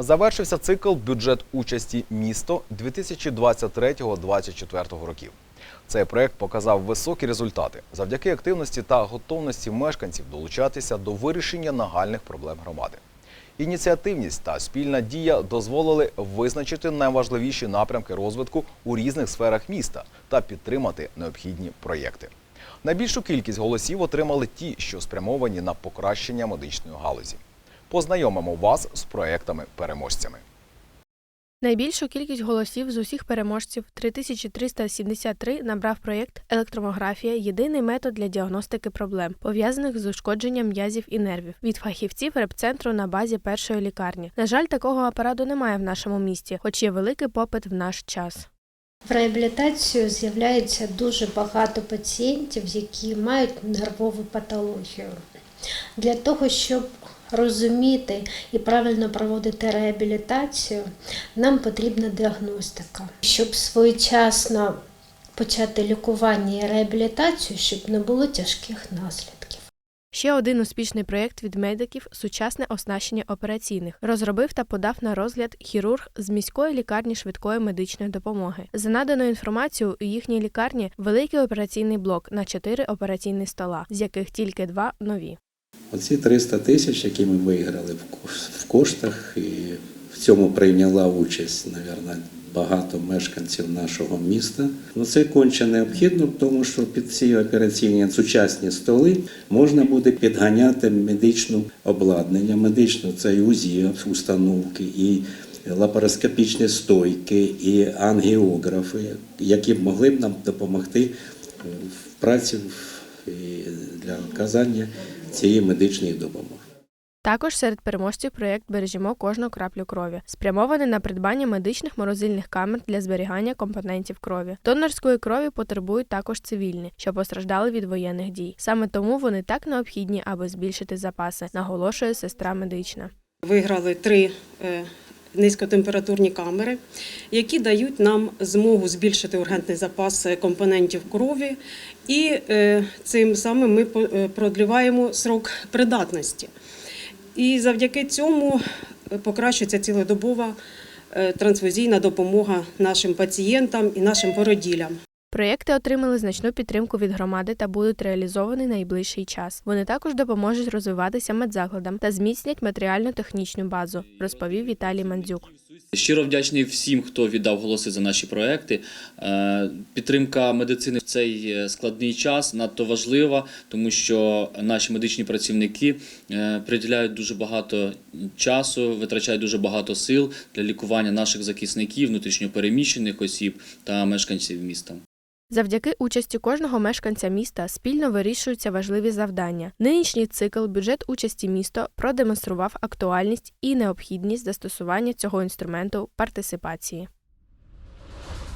Завершився цикл бюджет участі місто 2023-2024 років. Цей проект показав високі результати завдяки активності та готовності мешканців долучатися до вирішення нагальних проблем громади. Ініціативність та спільна дія дозволили визначити найважливіші напрямки розвитку у різних сферах міста та підтримати необхідні проєкти. Найбільшу кількість голосів отримали ті, що спрямовані на покращення медичної галузі. Познайомимо вас з проектами-переможцями. Найбільшу кількість голосів з усіх переможців 3373 набрав проєкт Електромографія єдиний метод для діагностики проблем, пов'язаних з ушкодженням м'язів і нервів від фахівців репцентру на базі першої лікарні. На жаль, такого апарату немає в нашому місті, хоч є великий попит в наш час. В реабілітацію з'являється дуже багато пацієнтів, які мають нервову патологію. Для того, щоб розуміти і правильно проводити реабілітацію, нам потрібна діагностика. Щоб своєчасно почати лікування і реабілітацію, щоб не було тяжких наслідків. Ще один успішний проєкт від медиків сучасне оснащення операційних розробив та подав на розгляд хірург з міської лікарні швидкої медичної допомоги. За наданою інформацією, у їхній лікарні великий операційний блок на чотири операційні стола, з яких тільки два нові. Оці 300 тисяч, які ми виграли в кош- в коштах, і в цьому прийняла участь, мабуть, багато мешканців нашого міста. Ну це конче необхідно, тому що під ці операційні сучасні столи можна буде підганяти медичне обладнання. Медично це і УЗІ установки, і лапароскопічні стойки, і ангіографи, які б могли б нам допомогти е, в праці і для оказання цієї медичної допомоги. Також серед переможців проєкт Бережімо кожну краплю крові, спрямований на придбання медичних морозильних камер для зберігання компонентів крові. Донорської крові потребують також цивільні, що постраждали від воєнних дій. Саме тому вони так необхідні, аби збільшити запаси, наголошує сестра медична. Виграли три е, низькотемпературні камери, які дають нам змогу збільшити ургентний запас е, компонентів крові, і е, цим самим ми е, продліваємо срок придатності. І завдяки цьому покращиться цілодобова трансфузійна допомога нашим пацієнтам і нашим породілям. Проєкти отримали значну підтримку від громади та будуть реалізовані найближчий час. Вони також допоможуть розвиватися медзакладам та зміцнять матеріально-технічну базу, розповів Віталій Мандзюк. Щиро вдячний всім, хто віддав голоси за наші проекти. Е, Підтримка медицини в цей е, складний час надто важлива, тому що наші медичні працівники е, приділяють дуже багато часу, витрачають дуже багато сил для лікування наших захисників, внутрішньопереміщених осіб та мешканців міста. Завдяки участі кожного мешканця міста спільно вирішуються важливі завдання. Нинішній цикл бюджет участі міста продемонстрував актуальність і необхідність застосування цього інструменту партисипації.